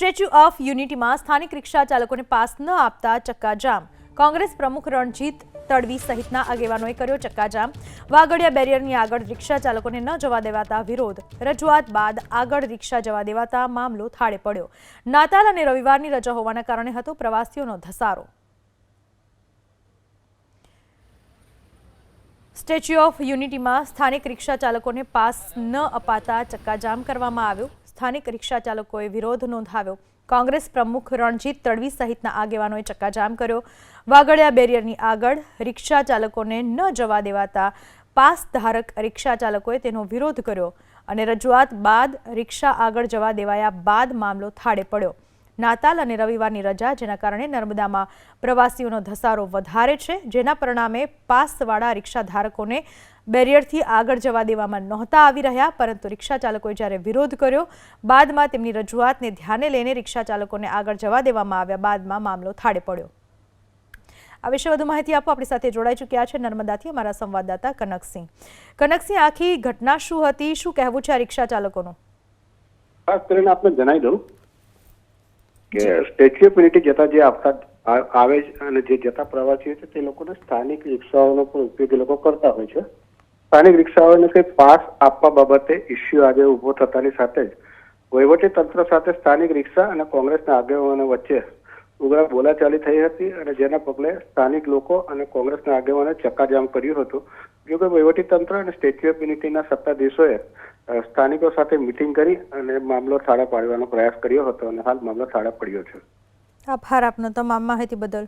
Statue of યુનિટીમાં સ્થાનિક રિક્ષા ચાલકોને pass ન આપતા ચક્કાજામ. કોંગ્રેસ પ્રમુખ રણજીત તડવી સહિતના આગેવાનોએ કર્યો ચક્કાજામ. વાગડિયા બેરિયરની આગળ રિક્ષા ચાલકોને ન જવા દેવાતા વિરોધ. રજૂઆત બાદ આગળ રિક્ષા જવા દેવાતા મામલો થાળે પડ્યો. નાતાલ અને રવિવારની રજા હોવાના કારણે હતો પ્રવાસીઓનો ધસારો. સ્ટેચ્યુ ઓફ યુનિટીમાં સ્થાનિક રિક્ષા ચાલકોને પાસ ન અપાતા ચક્કાજામ કરવામાં આવ્યો. સ્થાનિક રિક્ષા ચાલકોએ વિરોધ નોંધાવ્યો. કોંગ્રેસ પ્રમુખ રણજીત તડવી સહિતના આગેવાનોએ ચક્કાજામ કર્યો. વાગડિયા બેરિયરની આગળ રિક્ષા ચાલકોને ન જવા દેવાતા પાસ ધારક રિક્ષા ચાલકોએ તેનો વિરોધ કર્યો અને રજૂઆત બાદ રિક્ષા આગળ જવા દેવાયા બાદ મામલો થાળે પડ્યો. નાતાલ અને રવિવારની રજા, જેના કારણે નર્મદામાં પ્રવાસીઓનો ધસારો વધારે છે, જેના પરિણામે પાસવાળા રિક્ષા ધારકોને બેરિયરથી આગળ જવા દેવામાં નહોતા આવી રહ્યા, પરંતુ રિક્ષા ચાલકોએ જ્યારે વિરોધ કર્યો, બાદમાં તેમની રજૂઆતને ધ્યાને લઈને રિક્ષા ચાલકોને આગળ જવા દેવામાં આવ્યા, બાદમાં મામલો થાળે પડ્યો. આ વિશે વધુ માહિતી આપો. આપણી સાથે જોડાઈ ચૂક્યા છે નર્મદાથી અમારા સંવાદદાતા કનકસિંહ. કનકસિંહ, આખી ઘટના શું હતી? શું કહેવું છે આ રિક્ષા ચાલકોનું ખાસ કરીને આપણે જણાવી દઉં કે સ્ટેચ્યુ ઓફ યુનિટી જતા જે આપતા આવે છે અને જે જતા પ્રવાસીઓ છે તે લોકોને સ્થાનિક રિક્ષાઓનો પણ ઉપયોગ એ લોકો કરતા હોય છે. સ્થાનિક રિક્ષાઓને કંઈ પાસ આપવા બાબતે ઇસ્યુ આજે ઊભો થતાની સાથે જ વહીવટી તંત્ર સાથે સ્થાનિક રિક્ષા અને કોંગ્રેસના આગેવાનો વચ્ચે ઉગ્ર બોલાચાલી થઈ હતી અને જેના પગલે સ્થાનિક લોકો અને કોંગ્રેસના આગેવાને ચક્કાજામ કર્યું હતું. જો કે વહીવટી તંત્ર અને સ્ટેચ્યુ ઓફ યુનિટીના સત્તાધીશોએ સ્થાનિકો સાથે મિટિંગ કરી અને મામલો થાળે પાડવાનો પ્રયાસ કર્યો હતો અને હાલ મામલો થાળે પડ્યો છે. આભાર આપનો તમામ માહિતી બદલ.